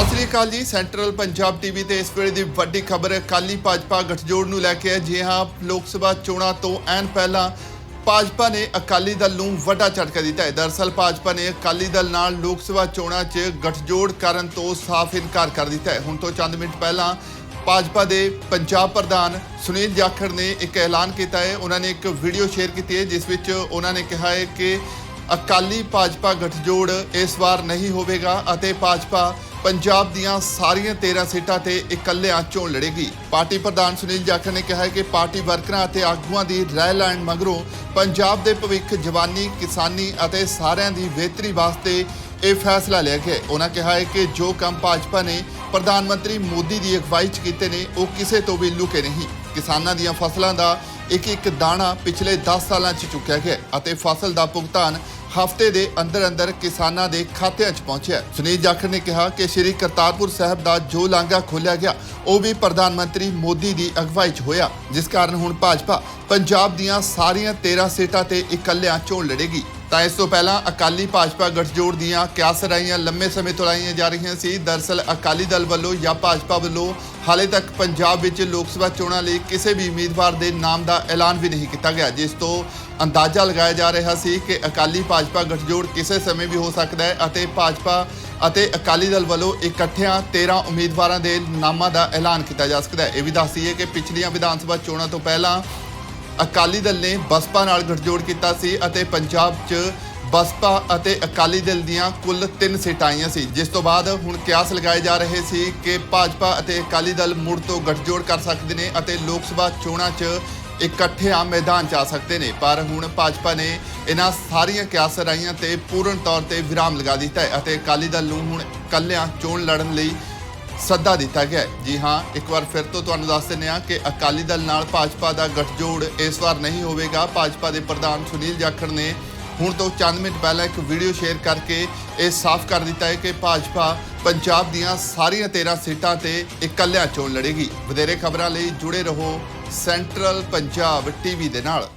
ਸਤਿ ਸ਼੍ਰੀ ਅਕਾਲ ਜੀ। Central Punjab TV ਤੇ ਇਸ ਵੇਲੇ ਦੀ ਵੱਡੀ ਖਬਰ, ਅਕਾਲੀ ਭਾਜਪਾ ਗਠਜੋੜ ਨੂੰ ਲੈ ਕੇ ਹੈ। ਜੀ ਹਾਂ, ਲੋਕ ਸਭਾ ਚੋਣਾਂ ਤੋਂ ਐਨ ਪਹਿਲਾਂ ਭਾਜਪਾ ਨੇ ਅਕਾਲੀ ਦਲ ਨੂੰ ਵੱਡਾ ਝਟਕਾ ਦਿੱਤਾ ਹੈ। ਦਰਅਸਲ ਭਾਜਪਾ ਨੇ ਅਕਾਲੀ ਦਲ ਨਾਲ ਲੋਕ ਸਭਾ ਚੋਣਾਂ 'ਚ ਗਠਜੋੜ ਕਰਨ ਤੋਂ ਸਾਫ਼ ਇਨਕਾਰ ਕਰ ਦਿੱਤਾ ਹੈ। ਹੁਣ ਤੋਂ ਚੰਦ ਮਿੰਟ ਪਹਿਲਾਂ ਭਾਜਪਾ ਦੇ ਪੰਜਾਬ ਪ੍ਰਧਾਨ ਸੁਨੀਲ ਜਾਖੜ ਨੇ ਇੱਕ ਐਲਾਨ ਕੀਤਾ ਹੈ। ਉਹਨਾਂ ਨੇ ਇੱਕ ਵੀਡੀਓ ਸ਼ੇਅਰ ਕੀਤੀ ਹੈ, ਜਿਸ ਵਿੱਚ ਉਹਨਾਂ ਨੇ ਕਿਹਾ ਹੈ ਕਿ ਅਕਾਲੀ ਭਾਜਪਾ ਗਠਜੋੜ ਇਸ ਵਾਰ ਨਹੀਂ ਹੋਵੇਗਾ ਅਤੇ ਭਾਜਪਾ ਪੰਜਾਬ ਦੀਆਂ ਸਾਰੀਆਂ 13 ਸੀਟਾਂ ਤੇ ਇਕੱਲਿਆਂ ਚੋਣ ਲੜੇਗੀ। ਪਾਰਟੀ ਪ੍ਰਧਾਨ ਸੁਨੀਲ ਜਾਖੜ ਨੇ ਕਿਹਾ ਹੈ ਕਿ ਪਾਰਟੀ ਵਰਕਰਾਂ ਅਤੇ ਆਗੂਆਂ ਦੀ ਰਾਏ ਲੈਣ ਮਗਰੋਂ ਪੰਜਾਬ ਦੇ ਭਵਿੱਖ ਜਵਾਨੀ, ਕਿਸਾਨੀ ਅਤੇ ਸਾਰਿਆਂ ਦੀ ਬਿਹਤਰੀ ਵਾਸਤੇ ਇਹ ਫੈਸਲਾ ਲਿਆ ਗਿਆ ਉਹਨਾਂ ਕਿਹਾ ਹੈ ਕਿ ਜੋ ਕੰਮ ਭਾਜਪਾ ਨੇ ਪ੍ਰਧਾਨ ਮੰਤਰੀ ਮੋਦੀ ਦੀ ਅਗਵਾਈ 'ਚ ਕੀਤੇ ਨੇ, ਉਹ ਕਿਸੇ ਤੋਂ ਵੀ ਲੁਕੇ ਨਹੀਂ। ਕਿਸਾਨਾਂ ਦੀਆਂ ਫਸਲਾਂ ਦਾ ਇੱਕ ਇੱਕ ਦਾਣਾ ਪਿਛਲੇ 10 ਸਾਲਾਂ 'ਚ ਚੁੱਕਿਆ ਗਿਆ ਅਤੇ ਫਸਲ ਦਾ ਭੁਗਤਾਨ ਹਫ਼ਤੇ ਦੇ ਅੰਦਰ ਅੰਦਰ ਕਿਸਾਨਾਂ ਦੇ ਖਾਤਿਆਂ 'ਚ ਪਹੁੰਚਿਆ ਸੁਨੀਲ ਜਾਖੜ ਨੇ ਕਿਹਾ ਕਿ ਸ੍ਰੀ ਕਰਤਾਰਪੁਰ ਸਾਹਿਬ ਦਾ ਜੋ ਲਾਂਘਾ ਖੋਲ੍ਹਿਆ ਗਿਆ, ਉਹ ਵੀ ਪ੍ਰਧਾਨ ਮੰਤਰੀ ਮੋਦੀ ਦੀ ਅਗਵਾਈ 'ਚ ਹੋਇਆ, ਜਿਸ ਕਾਰਨ ਹੁਣ ਭਾਜਪਾ ਪੰਜਾਬ ਦੀਆਂ ਸਾਰੀਆਂ 13 ਸੀਟਾਂ ਤੇ ਇਕੱਲਿਆਂ ਚੋਣ ਲੜੇਗੀ। ਤਾਂ ਇਸ ਤੋਂ ਪਹਿਲਾਂ ਅਕਾਲੀ ਭਾਜਪਾ ਗਠਜੋੜ ਦੀਆਂ ਕਿਆਸਰਾਈਆਂ ਲੰਮੇ ਸਮੇਂ ਤੋਂ ਲਾਈਆਂ ਜਾ ਰਹੀਆਂ ਸੀ। ਦਰਸਲ ਅਕਾਲੀ ਦਲ ਵੱਲੋਂ ਜਾਂ ਭਾਜਪਾ ਵੱਲੋਂ ਹਾਲੇ ਤੱਕ ਪੰਜਾਬ ਵਿੱਚ ਲੋਕ ਸਭਾ ਚੋਣਾਂ ਲਈ ਕਿਸੇ ਵੀ ਉਮੀਦਵਾਰ ਦੇ ਨਾਮ ਦਾ ਐਲਾਨ ਵੀ ਨਹੀਂ ਕੀਤਾ ਗਿਆ, ਜਿਸ ਤੋਂ ਅੰਦਾਜ਼ਾ ਲਗਾਇਆ ਜਾ ਰਿਹਾ ਸੀ ਕਿ ਅਕਾਲੀ ਭਾਜਪਾ ਗਠਜੋੜ ਕਿਸੇ ਸਮੇਂ ਵੀ ਹੋ ਸਕਦਾ ਹੈ ਅਤੇ ਭਾਜਪਾ ਅਤੇ ਅਕਾਲੀ ਦਲ ਵੱਲੋਂ ਇਕੱਠਿਆਂ 13 ਉਮੀਦਵਾਰਾਂ ਦੇ ਨਾਮਾਂ ਦਾ ਐਲਾਨ ਕੀਤਾ ਜਾ ਸਕਦਾ ਹੈ। ਇਹ ਵੀ ਦੱਸ ਦਈਏ ਕਿ ਪਿਛਲੀਆਂ ਵਿਧਾਨ ਸਭਾ ਚੋਣਾਂ ਤੋਂ ਪਹਿਲਾਂ ਅਕਾਲੀ ਦਲ ਨੇ ਬਸਪਾ ਨਾਲ ਗਠਜੋੜ ਕੀਤਾ ਸੀ ਅਤੇ ਪੰਜਾਬ 'ਚ ਬਸਪਾ ਅਤੇ ਅਕਾਲੀ ਦਲ ਦੀਆਂ ਕੁੱਲ 3 ਸੀਟਾਂ ਆਈਆਂ ਸੀ। ਜਿਸ ਤੋਂ ਬਾਅਦ ਹੁਣ ਕਿਆਸ ਲਗਾਏ ਜਾ ਰਹੇ ਸੀ ਕਿ ਭਾਜਪਾ ਅਤੇ ਅਕਾਲੀ ਦਲ ਮੁੜ ਤੋਂ ਗਠਜੋੜ ਕਰ ਸਕਦੇ ਨੇ ਅਤੇ ਲੋਕ ਸਭਾ ਚੋਣਾਂ 'ਚ ਇਕੱਠਿਆਂ ਮੈਦਾਨ 'ਚ ਆ ਸਕਦੇ ਨੇ। ਪਰ ਹੁਣ ਭਾਜਪਾ ਨੇ ਇਹਨਾਂ ਸਾਰੀਆਂ ਕਿਆਸ ਰਾਈਆਂ ਤੇ ਪੂਰਨ ਤੌਰ ਤੇ ਵਿਰਾਮ ਲਗਾ ਦਿੱਤਾ ਹੈ ਅਤੇ ਅਕਾਲੀ ਦਲ ਨੂੰ ਹੁਣ ਕੱਲਿਆਂ ਚੋਣ ਲੜਨ ਲਈ ਸੱਦਾ ਦਿੱਤਾ ਗਿਆ ਹੈ। ਜੀ ਹਾਂ, ਇੱਕ ਵਾਰ ਫਿਰ ਤੋਂ ਤੁਹਾਨੂੰ ਦੱਸ ਦਿੰਦੇ ਹਾਂ ਕਿ ਅਕਾਲੀ ਦਲ ਨਾਲ ਭਾਜਪਾ ਦਾ ਗੱਠਜੋੜ ਇਸ ਵਾਰ ਨਹੀਂ ਹੋਵੇਗਾ। ਭਾਜਪਾ ਦੇ ਪ੍ਰਧਾਨ ਸੁਨੀਲ ਜਾਖੜ ਨੇ ਹੁਣ ਤੋਂ ਚੰਦ ਮਿੰਟ ਪਹਿਲਾਂ ਇੱਕ ਵੀਡੀਓ ਸ਼ੇਅਰ ਕਰਕੇ ਇਹ ਸਾਫ਼ ਕਰ ਦਿੱਤਾ ਹੈ ਕਿ ਭਾਜਪਾ ਪੰਜਾਬ ਦੀਆਂ ਸਾਰੀਆਂ 13 ਸੀਟਾਂ ਤੇ ਇਕੱਲਿਆਂ ਚੋਣ ਲੜੇਗੀ। ਵਧੇਰੇ ਖਬਰਾਂ ਲਈ ਜੁੜੇ ਰਹੋ ਸੈਂਟਰਲ ਪੰਜਾਬ ਟੀਵੀ ਦੇ ਨਾਲ।